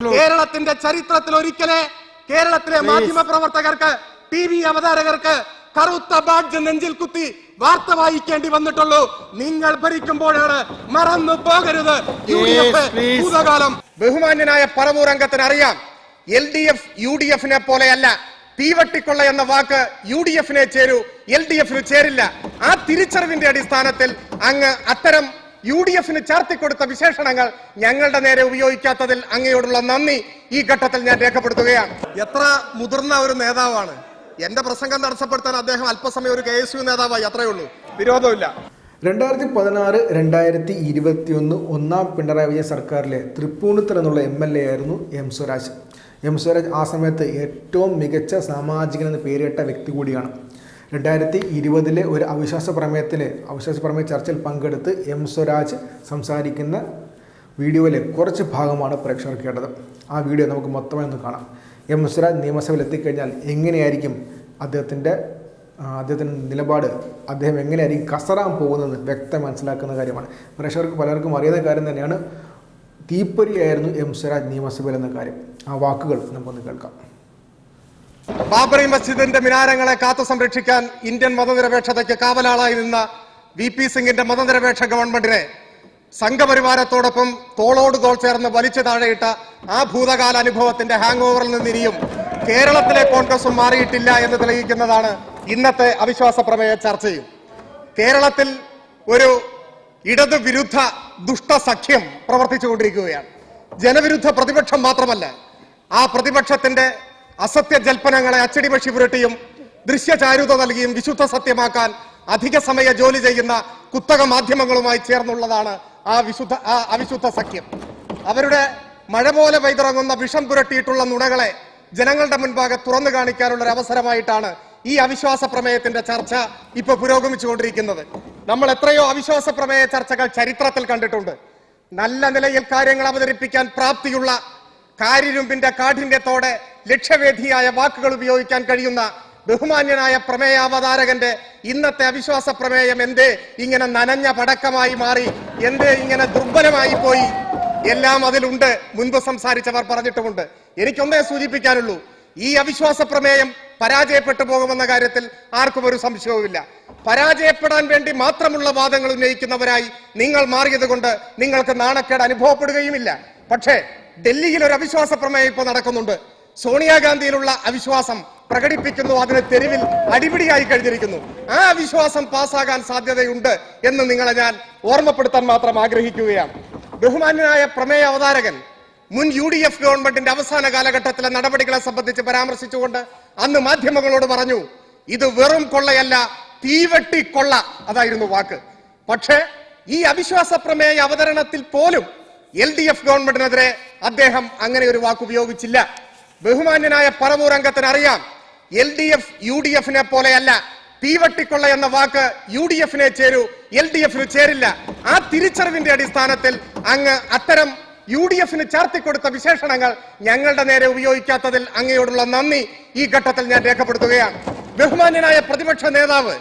കേരളത്തിന്റെ ചരിത്രത്തിൽ ഒരിക്കലേ കേരളത്തിലെ മാധ്യമ പ്രവർത്തകർക്ക് ടി വി അവതാരകർക്ക് കറുത്ത ബാഡ്ജ് നെഞ്ചിൽ കുത്തി വാർത്ത വായിക്കേണ്ടി വന്നിട്ടുള്ളൂ. നിങ്ങൾ ഭരിക്കുമ്പോഴാണ് മറന്നു പോകരുത്. U D F. ഭൂതകാലം. ബഹുമാന്യനായ പറവൂർ അംഗത്തിന് അറിയാം. L D F U D എഫിനെ പോലെയല്ല തീവട്ടിക്കൊള്ള എന്ന വാക്ക് യു ഡി എഫിനെ ചേരൂ എൽ ഡി എഫിന് ചേരില്ല. ആ തിരിച്ചറിവിന്റെ അടിസ്ഥാനത്തിൽ അങ്ങ് അത്തരം യു ഡി എഫിന് ചാർത്തിക്കൊടുത്ത വിശേഷണങ്ങൾ ഞങ്ങളുടെ നേരെ ഉപയോഗിക്കാത്തതിൽ അങ്ങയോടുള്ള നന്ദി. ഈ ഘട്ടത്തിൽ ഞാൻ രേഖപ്പെടുത്തുകയാണ്. എത്ര മുതിർന്ന ഒരു നേതാവാണ്. എന്റെ പ്രസംഗം തടസ്സപ്പെടുത്താൻ അദ്ദേഹം അല്പസമയം ഒരു കെ എസ് യു നേതാവായി അത്രയേ ഉള്ളൂ. വിരോധമില്ല. രണ്ടായിരത്തി പതിനാറ് രണ്ടായിരത്തി ഇരുപത്തിയൊന്ന് ഒന്നാം പിണറായി വിജയൻ സർക്കാരിലെ തൃപ്പൂണിത്തറ എന്നുള്ള എം എൽ എ ആയിരുന്നു എം സ്വരാജ്. എം സ്വരാജ് ആ സമയത്ത് ഏറ്റവും മികച്ച സാമാജികൻ എന്ന് പേരിട്ട വ്യക്തി കൂടിയാണ്. രണ്ടായിരത്തി ഇരുപതിലെ ഒരു അവിശ്വാസ പ്രമേയത്തിലെ അവിശ്വാസ പ്രമേയ ചർച്ചയിൽ പങ്കെടുത്ത് എം സ്വരാജ് സംസാരിക്കുന്ന വീഡിയോയിലെ കുറച്ച് ഭാഗമാണ് പ്രേക്ഷകർ കേട്ടത് ആ വീഡിയോ നമുക്ക് മൊത്തമായി ഒന്ന് കാണാം. എം സ്വരാജ് നിയമസഭയിൽ എത്തിക്കഴിഞ്ഞാൽ എങ്ങനെയായിരിക്കും അദ്ദേഹത്തിന്റെ അദ്ദേഹത്തിന്റെ നിലപാട്? അദ്ദേഹം എങ്ങനെയായിരിക്കും കസറാൻ പോകുന്നത് വ്യക്തം മനസ്സിലാക്കുന്ന കാര്യമാണ്. പ്രേക്ഷകർക്ക് പലർക്കും അറിയുന്ന കാര്യം തന്നെയാണ് തീപ്പൊരിയായിരുന്നു എം സ്വരാജ് നിയമസഭയിൽ എന്ന കാര്യം. ആ വാക്കുകൾ നമുക്കൊന്ന് കേൾക്കാം. ബാബറി മസ്ജിദിന്റെ മിനാരങ്ങളെ കാത്തു സംരക്ഷിക്കാൻ ഇന്ത്യൻ മതനിരപേക്ഷതയ്ക്ക് കാവലാളായി നിന്ന വി പി സിംഗിന്റെ മതനിരപേക്ഷ ഗവൺമെന്റിനെ സംഘപരിവാരത്തോടൊപ്പം തോളോട് തോൾ ചേർന്ന് വലിച്ചു താഴെയിട്ട ആ ഭൂതകാല അനുഭവത്തിന്റെ ഹാങ് ഓവറിൽ നിന്നിനിയും കേരളത്തിലെ കോൺഗ്രസും മാറിയിട്ടില്ല എന്ന് തെളിയിക്കുന്നതാണ് ഇന്നത്തെ അവിശ്വാസ പ്രമേയ ചർച്ചയും. കേരളത്തിൽ ഒരു ഇടതുവിരുദ്ധ ദുഷ്ട സഖ്യം പ്രവർത്തിച്ചുകൊണ്ടിരിക്കുകയാണ്. ജനവിരുദ്ധ പ്രതിപക്ഷം മാത്രമല്ല ആ പ്രതിപക്ഷത്തിന്റെ അസത്യ ജൽപ്പനങ്ങളെ അച്ചടി പക്ഷി പുരട്ടിയും ദൃശ്യചാരുത നൽകിയും വിശുദ്ധ സത്യമാക്കാൻ അധിക സമയ ജോലി ചെയ്യുന്ന കുത്തക മാധ്യമങ്ങളുമായി ചേർന്നുള്ളതാണ് ആ വിശുദ്ധ ആ അവിശുദ്ധ സഖ്യം. അവരുടെ മഴ പോലെ പെയ്തിറങ്ങുന്ന വിഷം പുരട്ടിയിട്ടുള്ള നുണകളെ ജനങ്ങളുടെ മുൻപാകെ തുറന്നു കാണിക്കാനുള്ള ഒരു അവസരമായിട്ടാണ് ഈ അവിശ്വാസ പ്രമേയത്തിന്റെ ചർച്ച ഇപ്പൊ പുരോഗമിച്ചുകൊണ്ടിരിക്കുന്നത്. നമ്മൾ എത്രയോ അവിശ്വാസ പ്രമേയ ചർച്ചകൾ ചരിത്രത്തിൽ കണ്ടിട്ടുണ്ട്. നല്ല നിലയിൽ കാര്യങ്ങൾ അവതരിപ്പിക്കാൻ പ്രാപ്തിയുള്ള കാര്യരുമ്പിന്റെ കാഠിന്യത്തോടെ ലക്ഷ്യവേദിയായ വാക്കുകൾ ഉപയോഗിക്കാൻ കഴിയുന്ന ബഹുമാന്യനായ പ്രമേയാവതാരകന്റെ ഇന്നത്തെ അവിശ്വാസ പ്രമേയം എന്തേ? ഇങ്ങനെ നനഞ്ഞ പടക്കമായി മാറി എന്തേ? ഇങ്ങനെ ദുർബലമായി പോയി. എല്ലാം അതിലുണ്ട് മുൻപ് സംസാരിച്ചവർ പറഞ്ഞിട്ടുമുണ്ട്. എനിക്കൊന്നേ സൂചിപ്പിക്കാനുള്ളൂ ഈ അവിശ്വാസ പ്രമേയം പരാജയപ്പെട്ടു പോകുമെന്ന കാര്യത്തിൽ ആർക്കും ഒരു സംശയവുമില്ല. പരാജയപ്പെടാൻ വേണ്ടി മാത്രമുള്ള വാദങ്ങൾ ഉന്നയിക്കുന്നവരായി നിങ്ങൾ മാറിയത് കൊണ്ട് നിങ്ങൾക്ക് നാണക്കേട് അനുഭവപ്പെടുകയുമില്ല. പക്ഷേ ഡൽഹിയിൽ ഒരു അവിശ്വാസ പ്രമേയം ഇപ്പോൾ നടക്കുന്നുണ്ട്. സോണിയാഗാന്ധിയിലുള്ള അവിശ്വാസം പ്രകടിപ്പിക്കുന്നു. അതിന് തെരുവിൽ അടിപിടിയായി കഴിഞ്ഞിരിക്കുന്നു. ആ അവിശ്വാസം പാസ്സാകാൻ സാധ്യതയുണ്ട് എന്ന് നിങ്ങളെ ഞാൻ ഓർമ്മപ്പെടുത്താൻ മാത്രം ആഗ്രഹിക്കുകയാണ്. ബഹുമാന്യനായ പ്രമേയ അവതാരകൻ മുൻ യു ഡി എഫ് ഗവൺമെന്റിന്റെ അവസാന കാലഘട്ടത്തിലെ നടപടികളെ സംബന്ധിച്ച് പരാമർശിച്ചുകൊണ്ട് അന്ന് മാധ്യമങ്ങളോട് പറഞ്ഞു ഇത് വെറും കൊള്ളയല്ല തീവെട്ടി കൊള്ള അതായിരുന്നു വാക്ക്. പക്ഷേ ഈ അവിശ്വാസ പ്രമേയ അവതരണത്തിൽ പോലും എൽ ഡി എഫ് ഗവൺമെന്റിനെതിരെ അദ്ദേഹം അങ്ങനെ ഒരു വാക്ക് ഉപയോഗിച്ചില്ല. ബഹുമാന്യനായ പറവൂർ അംഗത്തിന് അറിയാം L D F U D എഫിനെ പോലെയല്ല തീവട്ടിക്കൊള്ള എന്ന വാക്ക് യു ഡി എഫിനെ ചേരൂ എൽ ഡി എഫിന് ചേരില്ല. ആ തിരിച്ചറിവിന്റെ അടിസ്ഥാനത്തിൽ അങ്ങ് അത്തരം യു ഡി എഫിന് ചാർത്തിക്കൊടുത്ത വിശേഷണങ്ങൾ ഞങ്ങളുടെ നേരെ ഉപയോഗിക്കാത്തതിൽ അങ്ങയോടുള്ള നന്ദി ഈ ഘട്ടത്തിൽ ഞാൻ രേഖപ്പെടുത്തുകയാണ്. ബഹുമാന്യനായ പ്രതിപക്ഷ നേതാവ്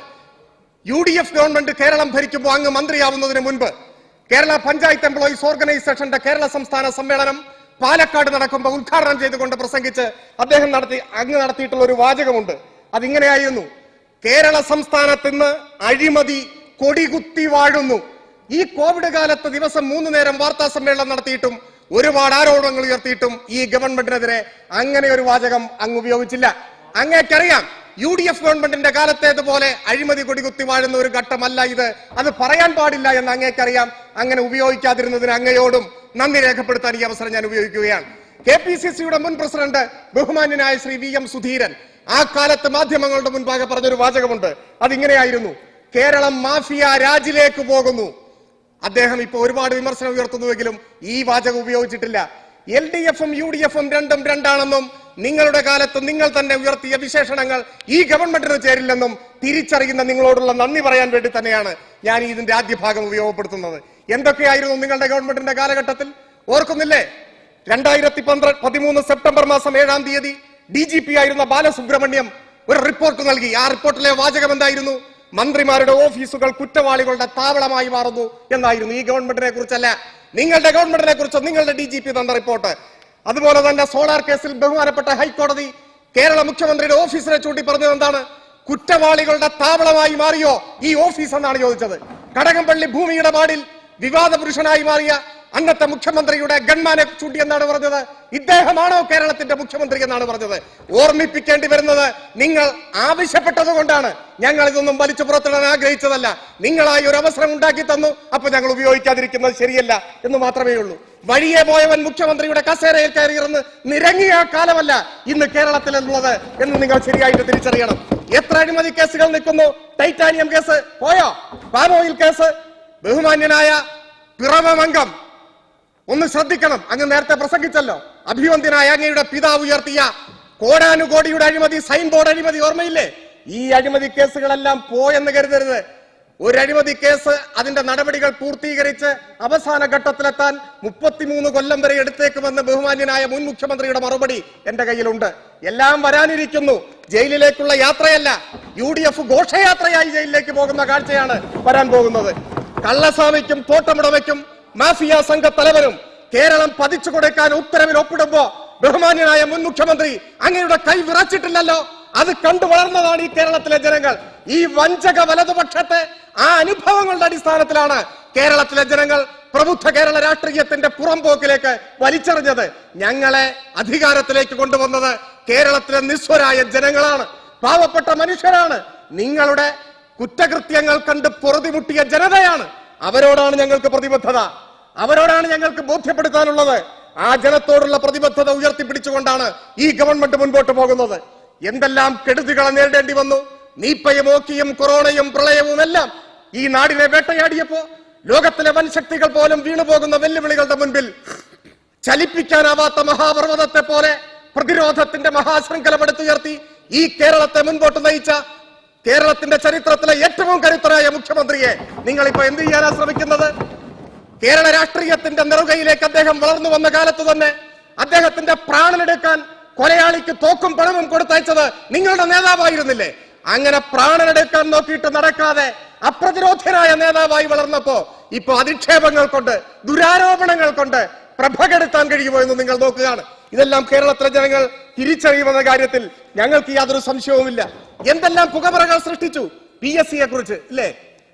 U D F government Keralam ഭരിക്കുമ്പോൾ അങ്ങ് മന്ത്രിയാവുന്നതിന് മുൻപ് കേരള പഞ്ചായത്ത് എംപ്ലോയീസ് ഓർഗനൈസേഷന്റെ കേരള സംസ്ഥാന സമ്മേളനം പാലക്കാട് നടക്കുമ്പോൾ ഉദ്ഘാടനം ചെയ്തുകൊണ്ട് പ്രസംഗിച്ച് അദ്ദേഹം നടത്തി അങ്ങ് നടത്തിയിട്ടുള്ള ഒരു വാചകമുണ്ട്. അതിങ്ങനെയായിരുന്നു. കേരള സംസ്ഥാനത്ത് ഇന്ന് അഴിമതി കൊടികുത്തി വാഴുന്നു. ഈ കോവിഡ് കാലത്ത് ദിവസം മൂന്ന് നേരം വാർത്താ സമ്മേളനം നടത്തിയിട്ടും ഒരുപാട് ആരോപണങ്ങൾ ഉയർത്തിയിട്ടും ഈ ഗവൺമെന്റിനെതിരെ അങ്ങനെ ഒരു വാചകം അങ്ങ് ഉപയോഗിച്ചില്ല. അങ്ങേക്കറിയാം യു ഡി എഫ് ഗവൺമെന്റിന്റെ കാലത്തേതുപോലെ അഴിമതി കൊടികുത്തി വാഴുന്ന ഒരു ഘട്ടമല്ല ഇത്. അത് പറയാൻ പാടില്ല എന്ന് അങ്ങേക്കറിയാം. അങ്ങനെ ഉപയോഗിക്കാതിരുന്നതിന് അങ്ങയോടും നന്ദി രേഖപ്പെടുത്താൻ ഈ അവസരം ഞാൻ ഉപയോഗിക്കുകയാണ്. കെ പി സി സിയുടെ മുൻ പ്രസിഡന്റ് ബഹുമാന്യനായ ശ്രീ വി എം സുധീരൻ ആ കാലത്ത് മാധ്യമങ്ങളുടെ മുൻപാകെ പറഞ്ഞൊരു വാചകമുണ്ട്. അതിങ്ങനെയായിരുന്നു. കേരളം മാഫിയ രാജിലേക്ക് പോകുന്നു. അദ്ദേഹം ഇപ്പോൾ ഒരുപാട് വിമർശനം ഉയർത്തുന്നുവെങ്കിലും ഈ വാചകം ഉപയോഗിച്ചിട്ടില്ല. എൽ ഡി എഫും യു ഡി എഫും രണ്ടും രണ്ടാണെന്നും നിങ്ങളുടെ കാലത്ത് നിങ്ങൾ തന്നെ ഉയർത്തിയ വിശേഷണങ്ങൾ ഈ ഗവൺമെന്റിന് ചേരില്ലെന്നും തിരിച്ചറിയുന്ന നിങ്ങളോടുള്ള നന്ദി പറയാൻ വേണ്ടി തന്നെയാണ് ഞാൻ ഇതിന്റെ ആദ്യ ഭാഗം ഉപയോഗപ്പെടുത്തുന്നത്. എന്തൊക്കെയായിരുന്നു നിങ്ങളുടെ ഗവൺമെന്റിന്റെ കാലഘട്ടത്തിൽ? ഓർക്കുന്നില്ലേ? രണ്ടായിരത്തി പന്ത്രണ്ട് പതിമൂന്ന് സെപ്റ്റംബർ മാസം ഏഴാം തീയതി ഡി ജി പി ആയിരുന്ന ബാലസുബ്രഹ്മണ്യം ഒരു റിപ്പോർട്ട് നൽകി. ആ റിപ്പോർട്ടിലെ വാചകം എന്തായിരുന്നു? മന്ത്രിമാരുടെ ഓഫീസുകൾ കുറ്റവാളികളുടെ താവളമായി മാറുന്നു എന്നായിരുന്നു ഈ ഗവൺമെന്റിനെ കുറിച്ചല്ല. നിങ്ങളുടെ ഗവൺമെന്റിനെ കുറിച്ച് നിങ്ങളുടെ ഡി ജി പി തന്ന റിപ്പോർട്ട്. അതുപോലെ തന്നെ സോളാർ കേസിൽ ബഹുമാനപ്പെട്ട ഹൈക്കോടതി കേരള മുഖ്യമന്ത്രിയുടെ ഓഫീസിനെ ചൂണ്ടി പറഞ്ഞത് എന്താണ്? കുറ്റവാളികളുടെ താവളമായി മാറിയോ ഈ ഓഫീസ് എന്നാണ് ചോദിച്ചത്. കടകംപള്ളി ഭൂമിയുടെ പാടിൽ വിവാദ പുരുഷനായി മാറിയ അന്നത്തെ മുഖ്യമന്ത്രിയുടെ ഗൺമാനെ ചൂണ്ടി എന്നാണ് പറഞ്ഞത്. ഇദ്ദേഹമാണോ കേരളത്തിന്റെ മുഖ്യമന്ത്രി എന്നാണ് പറഞ്ഞത്. ഓർമ്മിപ്പിക്കേണ്ടി വരുന്നത് നിങ്ങൾ ആവശ്യപ്പെട്ടത് കൊണ്ടാണ്. ഞങ്ങൾ ഇതൊന്നും വലിച്ചു പുറത്തിടാൻ ആഗ്രഹിച്ചതല്ല. നിങ്ങളായി ഒരു അവസരം ഉണ്ടാക്കി തന്നു. അപ്പൊ ഞങ്ങൾ ഉപയോഗിക്കാതിരിക്കുന്നത് ശരിയല്ല എന്ന് മാത്രമേ ഉള്ളൂ. വഴിയെ പോയവൻ മുഖ്യമന്ത്രിയുടെ കസേരയിൽ കയറിയിരുന്ന് നിരങ്ങിയ കാലമല്ല ഇന്ന് കേരളത്തിലുള്ളത് എന്ന് നിങ്ങൾ ശരിയായിട്ട് തിരിച്ചറിയണം. എത്ര അഴിമതി കേസുകൾ നിൽക്കുന്നു? ടൈറ്റാനിയം കേസ് പോയോ? Palm oil case? ബഹുമാന്യനായ പിറവമംഗം ഒന്ന് ശ്രദ്ധിക്കണം. അങ്ങ് നേരത്തെ പ്രസംഗിച്ചല്ലോ. അഭിവന്ദ്യനായ അങ്ങയുടെ പിതാവ് ഉയർത്തിയ കോടാനുകോടിയുടെ അഴിമതി സൈൻ ബോർഡ് അഴിമതി ഓർമ്മയില്ലേ? ഈ അഴിമതി കേസുകളെല്ലാം പോയെന്ന് കരുതരുത്. ഒരു അഴിമതി കേസ് അതിന്റെ നടപടികൾ പൂർത്തീകരിച്ച് അവസാന ഘട്ടത്തിലെത്താൻ മുപ്പത്തിമൂന്ന് കൊല്ലം വരെ എടുത്തേക്കുമെന്ന് ബഹുമാന്യനായ മുൻ മുഖ്യമന്ത്രിയുടെ മറുപടി എന്റെ കയ്യിലുണ്ട്. എല്ലാം വരാനിരിക്കുന്നു. ജയിലിലേക്കുള്ള യാത്രയല്ല. യു ഡി എഫ് ഘോഷയാത്രയായി ജയിലിലേക്ക് പോകുന്ന കാഴ്ചയാണ് വരാൻ പോകുന്നത്. കള്ളസ്വാമിക്കും തോട്ടമുടമയ്ക്കും മാഫിയ സംഘ തലവനും കേരളം പതിച്ചു കൊടുക്കാൻ ഉത്തരവിൽ ഒപ്പിടുമ്പോ ബഹുമാന്യനായ മുൻ മുഖ്യമന്ത്രി അങ്ങയുടെ കൈ വിറച്ചിട്ടില്ലല്ലോ. അത് കണ്ടു വളർന്നതാണ് ഈ കേരളത്തിലെ ജനങ്ങൾ. ഈ വഞ്ചക വലതുപക്ഷത്തെ ആ അനുഭവങ്ങളുടെ അടിസ്ഥാനത്തിലാണ് കേരളത്തിലെ ജനങ്ങൾ പ്രബുദ്ധ കേരള രാഷ്ട്രീയത്തിന്റെ പുറംപോക്കിലേക്ക് വലിച്ചെറിഞ്ഞത്. ഞങ്ങളെ അധികാരത്തിലേക്ക് കൊണ്ടുവന്നത് കേരളത്തിലെ നിസ്വരായ ജനങ്ങളാണ്. പാവപ്പെട്ട മനുഷ്യരാണ്. നിങ്ങളുടെ കുറ്റകൃത്യങ്ങൾ കണ്ട് പൊറുതിമുട്ടിയ ജനതയാണ്. അവരോടാണ് ഞങ്ങൾക്ക് പ്രതിബദ്ധത. അവരോടാണ് ഞങ്ങൾക്ക് ബോധ്യപ്പെടുത്താനുള്ളത്. ആ ജനത്തോടുള്ള പ്രതിബദ്ധത ഉയർത്തിപ്പിടിച്ചുകൊണ്ടാണ് ഈ ഗവൺമെന്റ് മുൻപോട്ട് പോകുന്നത്. എന്തെല്ലാം കെടുതികളെ നേരിടേണ്ടി വന്നു? നീപ്പയും ഓക്കിയും കൊറോണയും പ്രളയവും എല്ലാം ഈ നാടിനെ വേട്ടയാടിയപ്പോ ലോകത്തിലെ വൻശക്തികൾ പോലും വീണുപോകുന്ന വെല്ലുവിളികളുടെ മുൻപിൽ ചലിപ്പിക്കാനാവാത്ത മഹാപർവതത്തെ പോലെ പ്രതിരോധത്തിന്റെ മഹാശൃംഖലമെടുത്തുയർത്തി ഈ കേരളത്തെ മുൻപോട്ട് നയിച്ച കേരളത്തിന്റെ ചരിത്രത്തിലെ ഏറ്റവും കരുത്തരായ മുഖ്യമന്ത്രിയെ നിങ്ങൾ ഇപ്പൊ എന്ത് ചെയ്യാനാ ശ്രമിക്കുന്നത്? കേരള രാഷ്ട്രീയത്തിന്റെ നെറുകയിലേക്ക് അദ്ദേഹം വളർന്നു വന്ന കാലത്ത് തന്നെ അദ്ദേഹത്തിന്റെ പ്രാണനെടുക്കാൻ കൊലയാളിക്ക് തോക്കും പണവും കൊടുത്തയച്ചത് നിങ്ങളുടെ നേതാവായിരുന്നില്ലേ? അങ്ങനെ പ്രാണനെടുക്കാൻ നോക്കിയിട്ട് നടക്കാതെ അപ്രതിരോധനായ നേതാവായി വളർന്നപ്പോ ഇപ്പൊ അധിക്ഷേപങ്ങൾ കൊണ്ട് ദുരാരോപണങ്ങൾ കൊണ്ട് പ്രഭകെടുത്താൻ കഴിയുമോ എന്ന് നിങ്ങൾ നോക്കുകയാണ്. ഇതെല്ലാം കേരളത്തിലെ ജനങ്ങൾ തിരിച്ചറിയുമെന്ന കാര്യത്തിൽ ഞങ്ങൾക്ക് യാതൊരു സംശയവുമില്ല. എന്തെല്ലാം പുകമറകൾ സൃഷ്ടിച്ചു? പി എസ് സിയെ കുറിച്ച് ഇല്ലേ?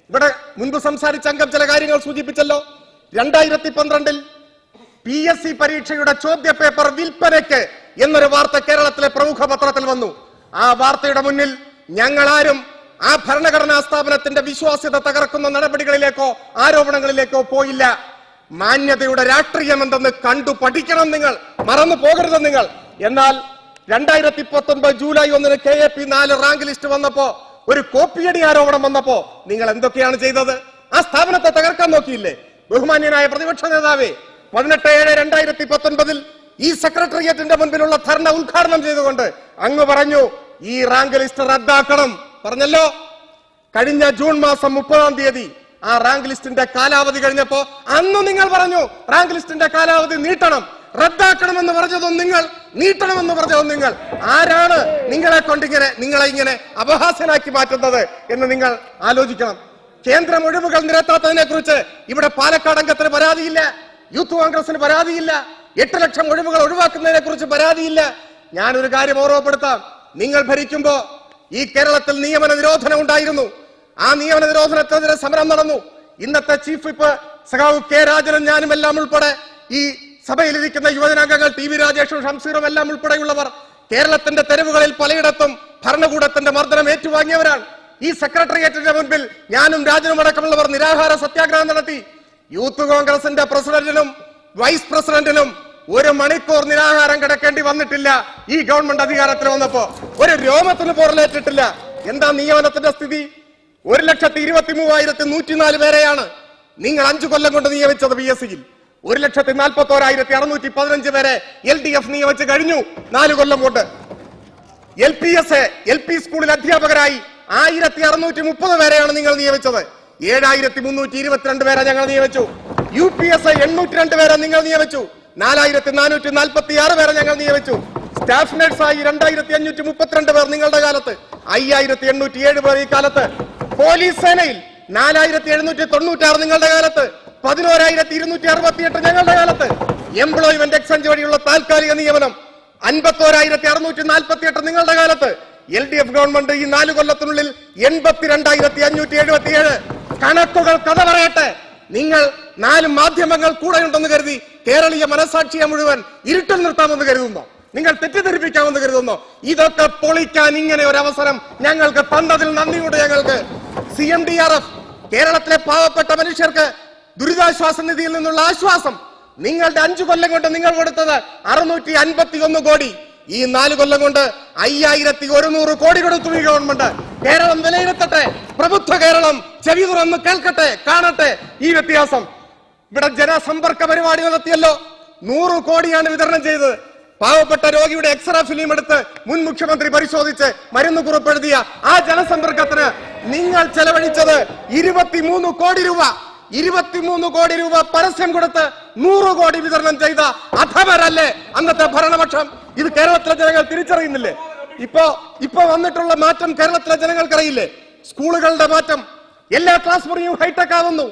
ഇവിടെ മുൻപ് സംസാരിച്ച അംഗം ചില കാര്യങ്ങൾ സൂചിപ്പിച്ചല്ലോ. രണ്ടായിരത്തി പന്ത്രണ്ടിൽ പി എസ് സി പരീക്ഷയുടെ ചോദ്യ പേപ്പർ വിൽപ്പനയ്ക്ക് എന്നൊരു വാർത്ത കേരളത്തിലെ പ്രമുഖ പത്രത്തിൽ വന്നു. ആ വാർത്തയുടെ മുന്നിൽ ഞങ്ങളാരും ആ ഭരണഘടനാ സ്ഥാപനത്തിന്റെ വിശ്വാസ്യത തകർക്കുന്ന നടപടികളിലേക്കോ ആരോപണങ്ങളിലേക്കോ പോയില്ല. മാന്യതയുടെ രാഷ്ട്രീയം എന്തെന്ന് കണ്ടു പഠിക്കണം നിങ്ങൾ. മറന്നു പോകരുത് നിങ്ങൾ. എന്നാൽ രണ്ടായിരത്തി പത്തൊൻപത് ജൂലൈ ഒന്നിന് കെ എ പി നാല് റാങ്ക് ലിസ്റ്റ് വന്നപ്പോ ഒരു കോപ്പിയടി ആരോപണം വന്നപ്പോ നിങ്ങൾ എന്തൊക്കെയാണ് ചെയ്തത്? ആ സ്ഥാപനത്തെ തകർക്കാൻ നോക്കിയില്ലേ? ബഹുമാന്യനായ പ്രതിപക്ഷ നേതാവേ പതിനെട്ട് ഏഴ് രണ്ടായിരത്തി പത്തൊൻപതിൽ ഈ സെക്രട്ടേറിയറ്റിന്റെ മുൻപിലുള്ള ധർണ ഉദ്ഘാടനം ചെയ്തുകൊണ്ട് അങ്ങ് പറഞ്ഞു ഈ റാങ്ക് ലിസ്റ്റ് റദ്ദാക്കണം. പറഞ്ഞല്ലോ. കഴിഞ്ഞ ജൂൺ മാസം മുപ്പതാം തീയതി ആ റാങ്ക് ലിസ്റ്റിന്റെ കാലാവധി കഴിഞ്ഞപ്പോ അന്ന് നിങ്ങൾ പറഞ്ഞു റാങ്ക് ലിസ്റ്റിന്റെ കാലാവധി നീട്ടണം. റദ്ദാക്കണമെന്ന് പറഞ്ഞതും നിങ്ങൾ നീട്ടണമെന്ന് പറഞ്ഞതും നിങ്ങൾ. ആരാണ് നിങ്ങളെ കൊണ്ടിങ്ങനെ നിങ്ങളെ ഇങ്ങനെ അപഹാസ്യനാക്കി മാറ്റുന്നത് എന്ന് നിങ്ങൾ ആലോചിക്കണം. കേന്ദ്രം ഒഴിവുകൾ നിരത്താത്തതിനെ കുറിച്ച് ഇവിടെ പാലക്കാട് അംഗത്തിന് പരാതിയില്ല യൂത്ത് കോൺഗ്രസിന് പരാതിയില്ല എട്ട് ലക്ഷം ഒഴിവുകൾ ഒഴിവാക്കുന്നതിനെ കുറിച്ച് പരാതിയില്ല. ഞാൻ ഒരു കാര്യം ഓർമ്മപ്പെടുത്താം. നിങ്ങൾ ഭരിക്കുമ്പോ ഈ കേരളത്തിൽ നിയമന നിരോധനം ഉണ്ടായിരുന്നു. ആ നിയമന നിരോധനത്തിനെതിരെ സമരം നടന്നു. ഇന്നത്തെ ചീഫ് വിപ്പ് സഖാവ് കെ രാജനും ഞാനും എല്ലാം ഉൾപ്പെടെ ഈ സഭയിലിരിക്കുന്ന യുവജനാംഗങ്ങൾ ടി വി രാജേഷും ഷംസീറും എല്ലാം ഉൾപ്പെടെയുള്ളവർ കേരളത്തിന്റെ തെരുവുകളിൽ പലയിടത്തും ഭരണകൂടത്തിന്റെ മർദ്ദനം ഏറ്റുവാങ്ങിയവരാണ്. ഈ സെക്രട്ടേറിയറ്റിന്റെ മുൻപിൽ ഞാനും രാജനും അടക്കമുള്ളവർ നിരാഹാര സത്യാഗ്രഹം നടത്തി. യൂത്ത് കോൺഗ്രസിന്റെ പ്രസിഡന്റിനും വൈസ് പ്രസിഡന്റിനും ഒരു മണിക്കൂർ നിരാഹാരം കിടക്കേണ്ടി വന്നിട്ടില്ല ഈ ഗവൺമെന്റ് അധികാരത്തിൽ വന്നപ്പോ. ഒരു രോമത്തിന് പുറലേറ്റിട്ടില്ല എന്താ നിയമനത്തിന്റെ സ്ഥിതി? ഒരു ലക്ഷത്തി ഇരുപത്തി മൂവായിരത്തി നൂറ്റിനാല് പേരെയാണ് നിങ്ങൾ അഞ്ചു കൊല്ലം കൊണ്ട് നിയമിച്ചത് പി എസ് സിയിൽ ഒരു ലക്ഷത്തി നാൽപ്പത്തി ഓരായിരത്തി അറുന്നൂറ്റി പതിനഞ്ച് പേരെ എൽ ഡി എഫ് നിയമിച്ച് കഴിഞ്ഞു. നാല് കൊല്ലം കൊണ്ട്. L P S L P സ്കൂളിൽ അധ്യാപകരായി. ആയിരത്തി അറുന്നൂറ്റി മുപ്പത് പേരെയാണ് നിങ്ങൾ നിയമിച്ചത്. ഏഴായിരത്തി മുന്നൂറ്റി ഇരുപത്തിരണ്ട് പേരെ ഞങ്ങൾ നിയമിച്ചു. യു പി എസ് ഐ എണ്ണൂറ്റി രണ്ട് പേരെ നിങ്ങൾ നിയമിച്ചു. നാലായിരത്തി നാനൂറ്റി നാൽപ്പത്തി ആറ് പേരെ ഞങ്ങൾ നിയമിച്ചു. സ്റ്റാഫ് നഴ്സായി രണ്ടായിരത്തി അഞ്ഞൂറ്റി മുപ്പത്തിരണ്ട് പേർ നിങ്ങളുടെ കാലത്ത്. അയ്യായിരത്തി എണ്ണൂറ്റി ഏഴ് പേർ ഈ കാലത്ത്. പോലീസ് സേനയിൽ നാലായിരത്തി എഴുന്നൂറ്റി തൊണ്ണൂറ്റി ആറ് നിങ്ങളുടെ കാലത്ത്. പതിനോരായിരത്തി ഇരുന്നൂറ്റി അറുപത്തി എട്ട് ഞങ്ങളുടെ കാലത്ത്. എംപ്ലോയ്മെന്റ് എക്സ്ചേഞ്ച് വഴിയുള്ള താൽക്കാലിക നിയമനം. അൻപത്തോരായിരത്തി അറുന്നൂറ്റി നാൽപ്പത്തി എട്ട് നിങ്ങളുടെ കാലത്ത്. എൽ ഡി എഫ് ഗവൺമെന്റ് ഈ നാല് കൊല്ലത്തിനുള്ളിൽ എൺപത്തിരണ്ടായിരത്തി അഞ്ഞൂറ്റി എഴുപത്തിയേഴ് കണക്കുകൾ കഥ പറയട്ടെ. നിങ്ങൾ നാല് മാധ്യമങ്ങൾ കൂടെ ഉണ്ടെന്ന് കരുതി കേരളീയ മനസാക്ഷിയെ മുഴുവൻ ഇരുട്ടിൽ നിർത്താമെന്ന് കരുതുന്നോ. നിങ്ങൾ തെറ്റിദ്ധരിപ്പിക്കാമെന്ന് കരുതുന്നോ. ഇതൊക്കെ പൊളിക്കാൻ ഇങ്ങനെ ഒരു അവസരം ഞങ്ങൾക്ക് തന്നതിൽ നന്ദിയുണ്ട് ഞങ്ങൾക്ക്. C M D R F കേരളത്തിലെ പാവപ്പെട്ട മനുഷ്യർക്ക് ദുരിതാശ്വാസ നിധിയിൽ നിന്നുള്ള ആശ്വാസം. നിങ്ങളുടെ അഞ്ചു കൊല്ലം കൊണ്ട് നിങ്ങൾ കൊടുത്തത് അറുന്നൂറ്റി അൻപത്തി ഒന്ന് കോടി. ഈ നാല് കൊല്ലം കൊണ്ട് അയ്യായിരത്തി ഒരുന്നൂറ് കോടി കൊടുത്തു ഈ ഗവൺമെന്റ് കേരളം വിലയിരുത്തട്ടെ. പ്രബുദ്ധ കേരളം ചെവി തുറന്ന് കേൾക്കട്ടെ കാണട്ടെ. ഈ വ്യത്യാസം. ഇവിടെ ജനസമ്പർക്ക പരിപാടി നടത്തിയല്ലോ. നൂറ് കോടിയാണ് വിതരണം ചെയ്തത്. പാവപ്പെട്ട രോഗിയുടെ എക്സ്റേ ഫിലിം എടുത്ത് മുൻ മുഖ്യമന്ത്രി പരിശോധിച്ച് മരുന്ന് കുറിപ്പെഴുതിയ ആ ജനസമ്പർക്കത്തിന് നിങ്ങൾ ചെലവഴിച്ചത് ഇരുപത്തിമൂന്ന് കോടി രൂപ. ഇരുപത്തിമൂന്ന് കോടി രൂപ പരസ്യം കൊടുത്ത് നൂറ് കോടി വിതരണം ചെയ്ത അധമരല്ലേ അന്നത്തെ ഭരണപക്ഷം? ഇത് കേരളത്തിലെ ജനങ്ങൾ തിരിച്ചറിയുന്നില്ലേ? ഇപ്പോ ഇപ്പൊ വന്നിട്ടുള്ള മാറ്റം കേരളത്തിലെ ജനങ്ങൾക്കറിയില്ലേ? സ്കൂളുകളുടെ മാറ്റം. എല്ലാ ക്ലാസ് മുറിയും ഹൈടെക് ആവുന്നു.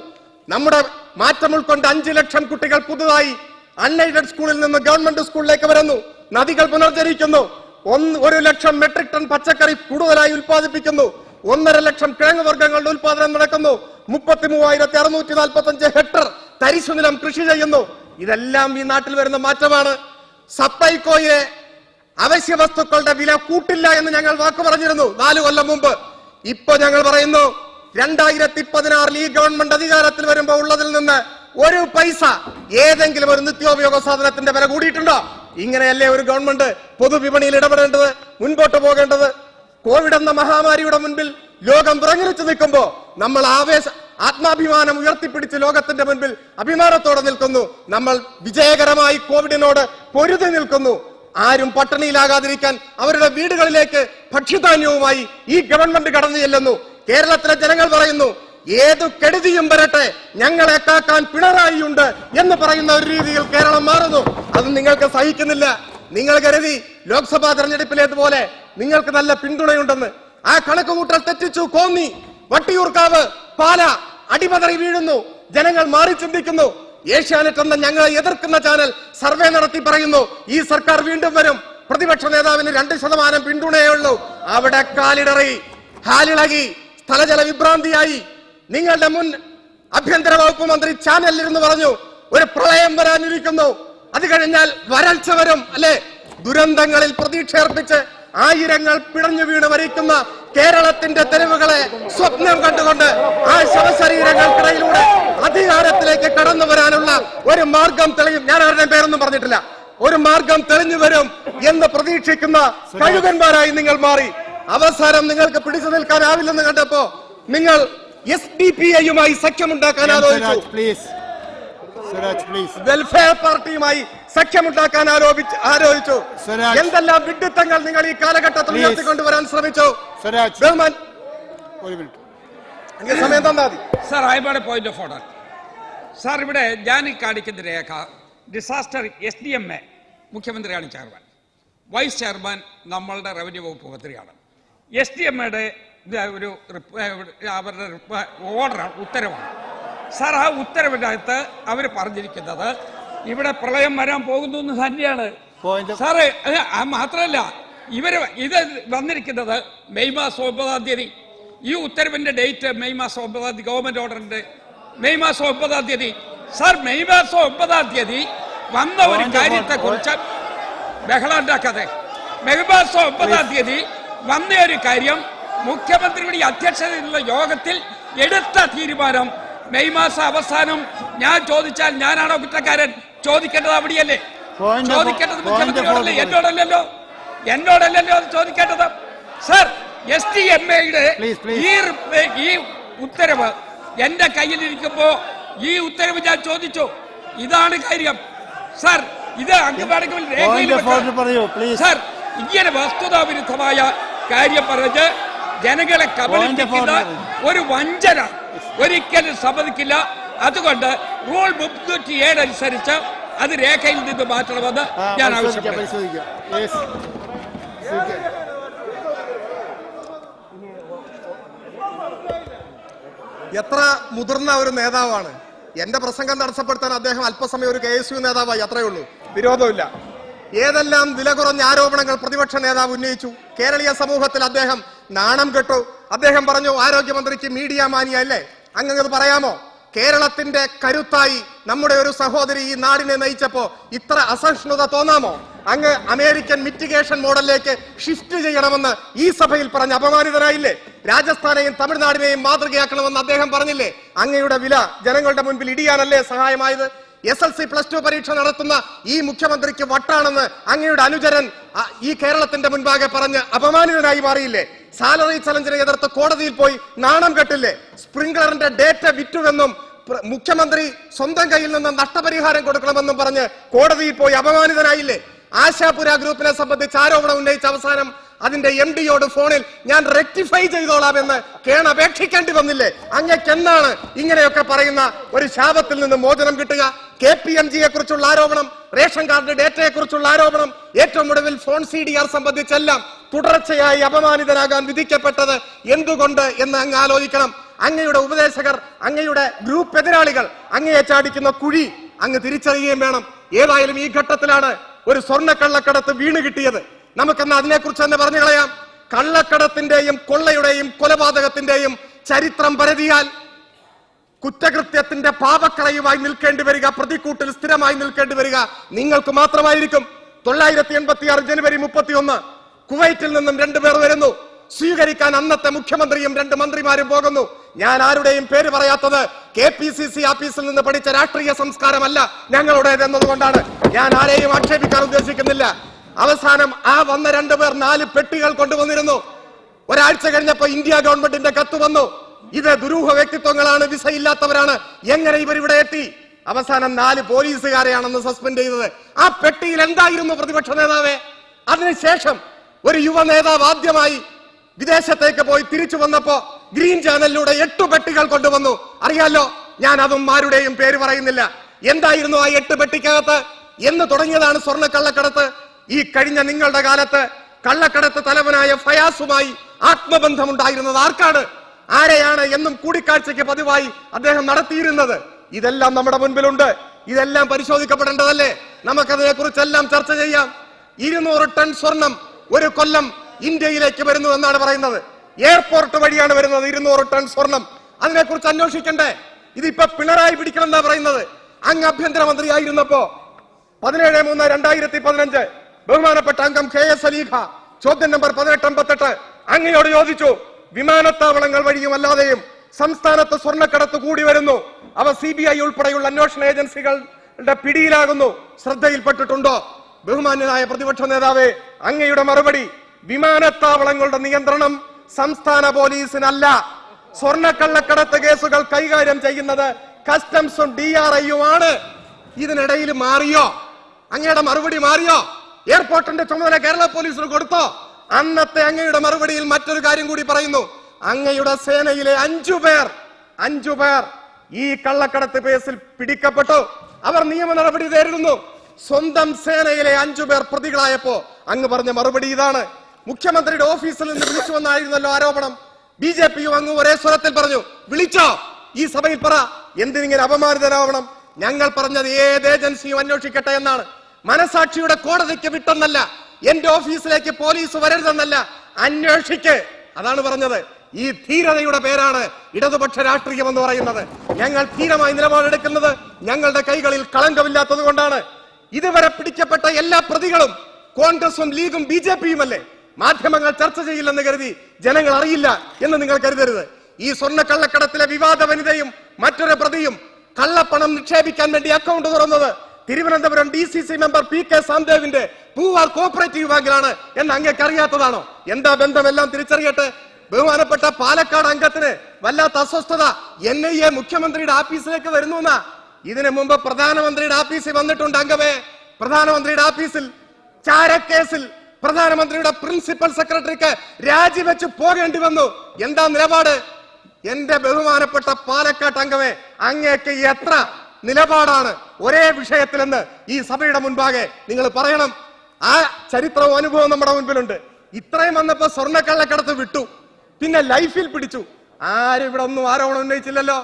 നമ്മുടെ മാറ്റം ഉൾക്കൊണ്ട് അഞ്ചു ലക്ഷം കുട്ടികൾ പുതുതായി അൺഎയ്ഡഡ് സ്കൂളിൽ നിന്ന് ഗവൺമെന്റ് സ്കൂളിലേക്ക് വരുന്നു. നദികൾ പുനർജനിക്കുന്നു. ഒന്ന് ഒരു ലക്ഷം മെട്രിക് ടൺ പച്ചക്കറി കൂടുതലായി ഉൽപ്പാദിപ്പിക്കുന്നു. ഒന്നര ലക്ഷം കിഴങ്ങ് വർഗങ്ങളുടെ ഉൽപാദനം നടക്കുന്നു. മുപ്പത്തി മൂവായിരത്തി അറുന്നൂറ്റി നാൽപ്പത്തി അഞ്ച് ഹെക്ടർ തരിശുനിലം കൃഷി ചെയ്യുന്നു. ഇതെല്ലാം ഈ നാട്ടിൽ വരുന്ന മാറ്റമാണ്. സപ്ലൈകോയെ അവശ്യ വസ്തുക്കളുടെ വില കൂട്ടില്ല എന്ന് ഞങ്ങൾ വാക്ക് പറഞ്ഞിരുന്നു നാല് കൊല്ലം മുമ്പ്. ഇപ്പൊ ഞങ്ങൾ പറയുന്നു രണ്ടായിരത്തി പതിനാറിൽ ഈ ഗവൺമെന്റ് അധികാരത്തിൽ വരുമ്പോൾ ഉള്ളതിൽ നിന്ന് ഒരു പൈസ ഏതെങ്കിലും ഒരു നിത്യോപയോഗ സാധനത്തിന്റെ വില കൂടിയിട്ടുണ്ടോ? ഇങ്ങനെയല്ലേ ഒരു ഗവൺമെന്റ് പൊതുവിപണിയിൽ ഇടപെടേണ്ടത് മുൻപോട്ട് പോകേണ്ടത്? കോവിഡ് എന്ന മഹാമാരിയുടെ മുൻപിൽ ലോകം വിറങ്ങലിച്ചു നിൽക്കുമ്പോ നമ്മൾ ആവേശ ആത്മാഭിമാനം ഉയർത്തിപ്പിടിച്ച് ലോകത്തിന്റെ മുൻപിൽ അഭിമാനത്തോടെ നിൽക്കുന്നു. നമ്മൾ വിജയകരമായി കോവിഡിനോട് പൊരുതി നിൽക്കുന്നു. ആരും പട്ടിണിയിലാകാതിരിക്കാൻ അവരുടെ വീടുകളിലേക്ക് ഭക്ഷ്യധാന്യവുമായി ഈ ഗവൺമെന്റ് കടന്നു ചെല്ലുന്നു. കേരളത്തിലെ ജനങ്ങൾ പറയുന്നു ഏതു കെടുതിയും വരട്ടെ ഞങ്ങളെ കാക്കാൻ പിണറായിയുണ്ട് എന്ന് പറയുന്ന ഒരു രീതിയിൽ കേരളം മാറുന്നു. അത് നിങ്ങൾക്ക് സഹിക്കുന്നില്ല. നിങ്ങൾ കരുതി ലോക്സഭാ തെരഞ്ഞെടുപ്പിലേതുപോലെ നിങ്ങൾക്ക് നല്ല പിന്തുണയുണ്ടെന്ന്. ആ കണക്കുകൂട്ടൽ തെറ്റിച്ചു കോന്നി വട്ടിയൂർക്കാവ് പാല അടിമതറി വീഴുന്നു. ജനങ്ങൾ മാറി ചിന്തിക്കുന്നു. ഏഷ്യാനെറ്റ് എന്ന ഞങ്ങളെ എതിർക്കുന്ന ചാനൽ സർവേ നടത്തി പറയുന്നു ഈ സർക്കാർ വീണ്ടും വരും. പ്രതിപക്ഷ നേതാവിന് രണ്ട് ശതമാനം പിന്തുണയേ ഉള്ളൂ. അവിടെ കാലിടറി ഹാലിളകി സ്ഥലജല വിഭ്രാന്തിയായി. നിങ്ങളുടെ മുൻ ആഭ്യന്തര വകുപ്പ് മന്ത്രി ചാനലിരുന്ന് പറഞ്ഞു ഒരു പ്രളയം വരാനിരിക്കുന്നു. അത് കഴിഞ്ഞാൽ വരൾച്ച വരും. അല്ലെ? ദുരന്തങ്ങളിൽ പ്രതീക്ഷ അർപ്പിച്ച് ആയിരങ്ങൾ പിടഞ്ഞു വീണ് മരിക്കുന്ന കേരളത്തിന്റെ തെരുവുകളെ സ്വപ്നം കണ്ടുകൊണ്ട് ആ ശവശരീരങ്ങൾക്കിടയിലൂടെ അധികാരത്തിലേക്ക് കടന്നു വരാനുള്ള ഒരു മാർഗം തെളിയും. ഞാൻ ആരുടെ പേരൊന്നും പറഞ്ഞിട്ടില്ല. ഒരു മാർഗം തെളിഞ്ഞു വരും എന്ന് പ്രതീക്ഷിക്കുന്ന കഴുകന്മാരായി നിങ്ങൾ മാറി. അവസാനം നിങ്ങൾക്ക് പിടിച്ചു നിൽക്കാനാവില്ലെന്ന് കണ്ടപ്പോ നിങ്ങൾ എസ് ഡി പി ഐയുമായി സഖ്യമുണ്ടാക്കാൻ ആലോചിച്ചു. വെൽഫെയർ പാർട്ടിയുമായി സഖ്യമുണ്ടാക്കാൻ ആരോപിച്ചു ആലോചിച്ചു. എന്തെല്ലാം വിഡിത്തങ്ങൾ നിങ്ങൾ ഈ കാലഘട്ടത്തിൽ. ഉയർത്തിക്കൊണ്ടുവരാൻ ശ്രമിച്ചു? സ്വരാജ്. ബഹുമാൻ. ഒരു മിനിറ്റ്. എനിക്ക് സമയം തന്നാ മതി. Sir I am point of order sir ഇവിടെ ഞാൻ കാണിക്കുന്ന രേഖ disaster S D M A മുഖ്യമന്ത്രിയാണ് ചെയർമാൻ വൈസ് ചെയർമാൻ നമ്മളുടെ റവന്യൂ വകുപ്പ് മന്ത്രിയാണ്. എസ് ഡി എം എയുടെ ഒരു അവരുടെ ഓർഡറാണ് ഉത്തരവാണ്. സാർ ആ ഉത്തരവിനകത്ത് അവർ പറഞ്ഞിരിക്കുന്നത് ഇവിടെ പ്രളയം വരാൻ പോകുന്നു എന്ന് തന്നെയാണ്. സാറേ മാത്രമല്ല ഇവർ ഇത് വന്നിരിക്കുന്നത് മെയ് മാസം ഒമ്പതാം തീയതി. ഈ ഉത്തരവിന്റെ ഡേറ്റ് മെയ് മാസം ഒമ്പതാം തീയതി ഗവൺമെന്റ് ഓർഡറിന്റെ മെയ് മാസം ഒമ്പതാം തീയതി. സാർ മെയ് മാസം ഒമ്പതാം തീയതി വന്ന ഒരു കാര്യത്തെക്കുറിച്ച് കാര്യത്തെ കുറിച്ച് ബഹളം ഉണ്ടാക്കാതെ മെയ് മാസം ഒമ്പതാം തീയതി വന്ന ഒരു കാര്യം മുഖ്യമന്ത്രിയുടെ അധ്യക്ഷതയിലുള്ള യോഗത്തിൽ എടുത്ത തീരുമാനം. മെയ് മാസം അവസാനം ഞാൻ ചോദിച്ചാൽ ഞാനാണോ കുറ്റക്കാരൻ? ചോദിക്കേണ്ടത് അവിടെയല്ലേ? ചോദിക്കേണ്ടത് മുഖ്യമന്ത്രിയോടല്ലേ. എന്നോടല്ലല്ലോ. എന്നോടല്ലല്ലോ അത് ചോദിക്കേണ്ടത്. സർ എസ് ടി എം എയുടെ. ഈ ഈ ഉത്തരവ് എന്റെ കയ്യിലിരിക്കുമ്പോ ഈ ഉത്തരവ് ഞാൻ ചോദിച്ചു. ഇതാണ് കാര്യം. സർ ഇത് അംഗമാണെങ്കിൽ. സർ ഇങ്ങനെ വസ്തുതാവിരുദ്ധമായ കാര്യം പറഞ്ഞ് ജനങ്ങളെ കബളിപ്പിക്കുന്ന. ഒരു വഞ്ചന ഒരിക്കലും സമ്മതിക്കില്ല. അതുകൊണ്ട് റൂൾ മുപ്പത്തി ഏഴ് അനുസരിച്ച് അത് രേഖയിൽ നിന്ന് മാറ്റണമെന്ന് ഞാൻ പരിശോധിക്കാം എത്ര മുതിർന്ന ഒരു നേതാവാണ്. എന്റെ പ്രസംഗം തടസ്സപ്പെടുത്താൻ അദ്ദേഹം അല്പസമയം ഒരു കെ എസ് യു നേതാവായി അത്രയേ ഉള്ളൂ. വിരോധമില്ല. ഏതെല്ലാം വില കുറഞ്ഞ ആരോപണങ്ങൾ പ്രതിപക്ഷ നേതാവ് ഉന്നയിച്ചു? കേരളീയ സമൂഹത്തിൽ അദ്ദേഹം നാണം കെട്ടു. അദ്ദേഹം പറഞ്ഞു ആരോഗ്യമന്ത്രിക്ക് മീഡിയ മാനിയ അല്ലേ? പറയാമോ? കേരളത്തിന്റെ കരുത്തായി നമ്മുടെ ഒരു സഹോദരി ഈ നാടിനെ നയിച്ചപ്പോ ഇത്ര അസഹിഷ്ണുത തോന്നാമോ? അങ്ങ് അമേരിക്കൻ മിറ്റിഗേഷൻ മോഡലിലേക്ക് ഷിഫ്റ്റ് ചെയ്യണമെന്ന് ഈ സഭയിൽ പറഞ്ഞ് അപമാനിതനായില്ലേ രാജസ്ഥാനെയും തമിഴ്നാടിനെയും മാതൃകയാക്കണമെന്ന് അദ്ദേഹം പറഞ്ഞില്ലേ? അങ്ങയുടെ വില ജനങ്ങളുടെ മുൻപിൽ ഇടിയാനല്ലേ സഹായമായത്? S L C plus two പരീക്ഷ നടത്തുന്ന ഈ മുഖ്യമന്ത്രിക്ക് വട്ടാണെന്ന് അങ്ങയുടെ അനുചരൻ ഈ കേരളത്തിന്റെ മുൻപാകെ പറഞ്ഞ് അപമാനിതനായി മാറിയില്ലേ? സാലറി ചലഞ്ചിനെ എതിർത്ത് കോടതിയിൽ പോയി നാണം കെട്ടില്ലേ? സ്പ്രിംഗ്ലറിന്റെ ഡേറ്റ വിറ്റുവെന്നും മുഖ്യമന്ത്രി സ്വന്തം കയ്യിൽ നിന്ന് നഷ്ടപരിഹാരം കൊടുക്കണമെന്നും പറഞ്ഞ് കോടതിയിൽ പോയി അപമാനിതനായില്ലേ? ആശാപുര ഗ്രൂപ്പിനെ സംബന്ധിച്ച് ആരോപണം ഉന്നയിച്ച അവസാനം അതിന്റെ എം ഡിയോട് ഫോണിൽ ഞാൻ റെക്ടിഫൈ ചെയ്തോളാം എന്ന് കേണപേക്ഷിക്കേണ്ടി വന്നില്ലേ? അങ്ങക്ക് എന്നാണ് ഇങ്ങനെയൊക്കെ പറയുന്ന ഒരു ശാപത്തിൽ നിന്ന് മോചനം കിട്ടുക? കെ പി എം ജിയെ കുറിച്ചുള്ള ആരോപണം റേഷൻ കാർഡ് ഡേറ്റയെ കുറിച്ചുള്ള ആരോപണം ഏറ്റവും ഒടുവിൽ ഫോൺ സി ഡി ആർ സംബന്ധിച്ചെല്ലാം തുടർച്ചയായി അപമാനിതരാകാൻ വിധിക്കപ്പെട്ടത് എന്തുകൊണ്ട് എന്ന് അങ്ങ് ആലോചിക്കണം. അങ്ങയുടെ ഉപദേശകർ അങ്ങയുടെ ഗ്രൂപ്പ് എതിരാളികൾ അങ്ങയെ ചാടിക്കുന്ന കുഴി അങ്ങ് തിരിച്ചറിയുകയും വേണം. ഏതായാലും ഈ ഘട്ടത്തിലാണ് ഒരു സ്വർണ കള്ളക്കടത്ത് വീണ് കിട്ടിയത്. നമുക്കെന്ന് അതിനെക്കുറിച്ച് തന്നെ പറഞ്ഞു കളയാം. കള്ളക്കടത്തിന്റെയും കൊള്ളയുടെയും കൊലപാതകത്തിന്റെയും ചരിത്രം പരതിയാൽ കുറ്റകൃത്യത്തിന്റെ പാപക്കളയുമായി നിൽക്കേണ്ടി വരിക പ്രതിക്കൂട്ടിൽ സ്ഥിരമായി നിൽക്കേണ്ടി വരിക നിങ്ങൾക്ക് മാത്രമായിരിക്കും. തൊള്ളായിരത്തി എൺപത്തി ആറ് ജനുവരി മുപ്പത്തി ഒന്ന് കുവൈറ്റിൽ നിന്നും രണ്ടുപേർ വരുന്നു. സ്വീകരിക്കാൻ അന്നത്തെ മുഖ്യമന്ത്രിയും രണ്ട് മന്ത്രിമാരും പോകുന്നു. ഞാൻ ആരുടെയും പേര് പറയാത്തത് കെ പി സി സി ഓഫീസിൽ നിന്ന് പഠിച്ച രാഷ്ട്രീയ സംസ്കാരമല്ല ഞങ്ങളുടേത് എന്നതുകൊണ്ടാണ് ഞാൻ ആരെയും ആക്ഷേപിക്കാൻ ഉദ്ദേശിക്കുന്നില്ല. അവസാനം ആ വന്ന രണ്ടുപേർ നാല് പെട്ടികൾ കൊണ്ടുവന്നിരുന്നു. ഒരാഴ്ച കഴിഞ്ഞപ്പോ ഇന്ത്യ ഗവൺമെന്റിന്റെ കത്ത് വന്നു. ഇത് ദുരൂഹ വ്യക്തിത്വങ്ങളാണ് വിസ ഇല്ലാത്തവരാണ് എങ്ങനെ ഇവർ ഇവിടെ എത്തി? അവസാനം നാല് പോലീസുകാരെയാണെന്ന് സസ്പെൻഡ് ചെയ്തത്. ആ പെട്ടിയിൽ എന്തായിരുന്നു പ്രതിപക്ഷ നേതാവേ? അതിനുശേഷം ഒരു യുവ നേതാവ് ആദ്യമായി വിദേശത്തേക്ക് പോയി തിരിച്ചു വന്നപ്പോ ഗ്രീൻ ചാനലിലൂടെ എട്ടു പെട്ടികൾ കൊണ്ടുവന്നു. അറിയാലോ ഞാൻ അതും ആരുടെയും പേര് പറയുന്നില്ല. എന്തായിരുന്നു ആ എട്ട് പെട്ടിക്കകത്ത്? എന്ന് തുടങ്ങിയതാണ് സ്വർണ കള്ളക്കടത്ത് ഈ കഴിഞ്ഞ നിങ്ങളുടെ കാലത്ത് കള്ളക്കടത്ത് തലവനായ ഫയാസുമായി ആത്മബന്ധമുണ്ടായിരുന്നത് ആർക്കാണ്? ആരെയാണ് എന്നും കൂടിക്കാഴ്ചയ്ക്ക് പതിവായി അദ്ദേഹം നടത്തിയിരുന്നത്? ഇതെല്ലാം നമ്മുടെ മുൻപിലുണ്ട്. ഇതെല്ലാം പരിശോധിക്കപ്പെടേണ്ടതല്ലേ? നമുക്കതിനെ കുറിച്ചെല്ലാം ചർച്ച ചെയ്യാം. ഇരുന്നൂറ് ടൺ സ്വർണം ഒരു കൊല്ലം ഇന്ത്യയിലേക്ക് വരുന്നു എന്നാണ് പറയുന്നത്. എയർപോർട്ട് വഴിയാണ് വരുന്നത് ഇരുന്നൂറ് ടൺ സ്വർണം. അതിനെക്കുറിച്ച് അന്വേഷിക്കണ്ടേ? ഇതിപ്പോ പിണറായി പിടിക്കണം എന്നാ പറയുന്നത്. അങ്ങ് ആഭ്യന്തരമന്ത്രി ആയിരുന്നപ്പോ പതിനേഴ് മൂന്ന് രണ്ടായിരത്തി പതിനഞ്ച്. ബഹുമാനപ്പെട്ട അംഗം കെ എസ് അലീഖ ചോദ്യം നമ്പർ പതിനെട്ട് അമ്പത്തെട്ട്. അങ്ങയോട് ചോദിച്ചു വിമാനത്താവളങ്ങൾ വഴിയും അല്ലാതെയും സംസ്ഥാനത്ത് സ്വർണക്കടത്ത് കൂടി വരുന്നു. അവ സി ബി ഐ ഉൾപ്പെടെയുള്ള അന്വേഷണ ഏജൻസികളുടെ പിടിയിലാകുന്നു. ശ്രദ്ധയിൽപ്പെട്ടിട്ടുണ്ടോ? ബഹുമാന്യനായ പ്രതിപക്ഷ നേതാവ് അങ്ങയുടെ മറുപടി വിമാനത്താവളങ്ങളുടെ നിയന്ത്രണം സംസ്ഥാന പോലീസിനല്ല. സ്വർണക്കള്ളക്കടത്ത് കേസുകൾ കൈകാര്യം ചെയ്യുന്നത് കസ്റ്റംസും ഡി ആർ ഐയുമാണ്. ഇതിനിടയിൽ മാറിയോ? അങ്ങയുടെ മറുപടി മാറിയോ? എയർപോർട്ടിന്റെ ചുമതല കേരള പോലീസിന് കൊടുത്തോ? അന്നത്തെ അങ്ങയുടെ മറുപടിയിൽ മറ്റൊരു കാര്യം കൂടി പറയുന്നു. അങ്ങയുടെ സേനയിലെ അഞ്ചു പേർ അഞ്ചു പേർ ഈ കള്ളക്കടത്ത് കേസിൽ പിടിക്കപ്പെട്ടു. അവർ നിയമ നടപടി നേരിടുന്നു സ്വന്തം സേനയിലെ അഞ്ചു പേർ പ്രതികളായപ്പോ അങ്ങ് പറഞ്ഞ മറുപടി ഇതാണ്. മുഖ്യമന്ത്രിയുടെ ഓഫീസിൽ നിന്ന് വിളിച്ചു വന്നായിരുന്നല്ലോ ആരോപണം. ബി ജെ പിയും അങ്ങ് ഒരേ സ്വരത്തിൽ പറഞ്ഞു വിളിച്ചോ? ഈ സഭയിൽ പറ. എന്തിനിങ്ങനെ അപമാനിതരാവണം ഞങ്ങൾ പറഞ്ഞത് ഏത് ഏജൻസിയും അന്വേഷിക്കട്ടെ എന്നാണ്. മനസാക്ഷിയുടെ കോടതിക്ക് വിട്ടെന്നല്ല എന്റെ ഓഫീസിലേക്ക് പോലീസ് വരരുതെന്നല്ല അന്വേഷിക്ക്. അതാണ് പറഞ്ഞത്. ഈ ധീരതയുടെ പേരാണ് ഇടതുപക്ഷ രാഷ്ട്രീയം എന്ന് പറയുന്നത്. ഞങ്ങൾ ധീരമായി നിലപാടെടുക്കുന്നത് ഞങ്ങളുടെ കൈകളിൽ കളങ്കമില്ലാത്തത് കൊണ്ടാണ്. ഇതുവരെ പിടിക്കപ്പെട്ട എല്ലാ പ്രതികളും കോൺഗ്രസും ലീഗും ബി ജെ പിയും അല്ലേ മാധ്യമങ്ങൾ ചർച്ച ചെയ്യില്ലെന്ന് കരുതി ജനങ്ങൾ അറിയില്ല എന്ന് നിങ്ങൾ കരുതരുത്. ഈ സ്വർണ കള്ളക്കടത്തിലെ വിവാദ വനിതയും മറ്റൊരു പ്രതിയും കള്ളപ്പണം നിക്ഷേപിക്കാൻ വേണ്ടി അക്കൗണ്ട് തുറന്നത് Thiruvananthapuram D C C member P K സാംദേവിന്റെ Poovar cooperative ബാങ്കിലാണ് എന്ന് അങ്ങേക്ക് അറിയാത്തതാണോ? എന്താ ബന്ധമെല്ലാം തിരിച്ചറിയട്ടെ? ബഹുമാനപ്പെട്ട പാലക്കാട് അംഗത്തിന് വല്ലാത്ത അസ്വസ്ഥത. എൻ ഐ എ മുഖ്യമന്ത്രിയുടെ ആഫീസിലേക്ക് വരുന്നു എന്നാ ഇതിനു മുമ്പ് പ്രധാനമന്ത്രിയുടെ ആഫീസിൽ വന്നിട്ടുണ്ട് അംഗമേ. പ്രധാനമന്ത്രിയുടെ ആഫീസിൽ ചാരക്കേസിൽ പ്രധാനമന്ത്രിയുടെ പ്രിൻസിപ്പൽ സെക്രട്ടറിക്ക് രാജിവെച്ച് പോകേണ്ടി വന്നു. എന്താ നിലപാട്? എന്റെ ബഹുമാനപ്പെട്ട പാലക്കാട്ട് അംഗമേ അങ്ങേക്ക് എത്ര നിലപാടാണ് ഒരേ വിഷയത്തിലെന്ന് ഈ സഭയുടെ മുൻപാകെ നിങ്ങൾ പറയണം. ആ ചരിത്രവും അനുഭവം നമ്മുടെ മുൻപിലുണ്ട്. ഇത്രയും വന്നപ്പോ സ്വർണക്കള്ളക്കടത്ത് വിട്ടു. പിന്നെ ലൈഫിൽ പിടിച്ചു. ആരും ഇവിടെ ഒന്നും ആരോപണം ഉന്നയിച്ചില്ലല്ലോ.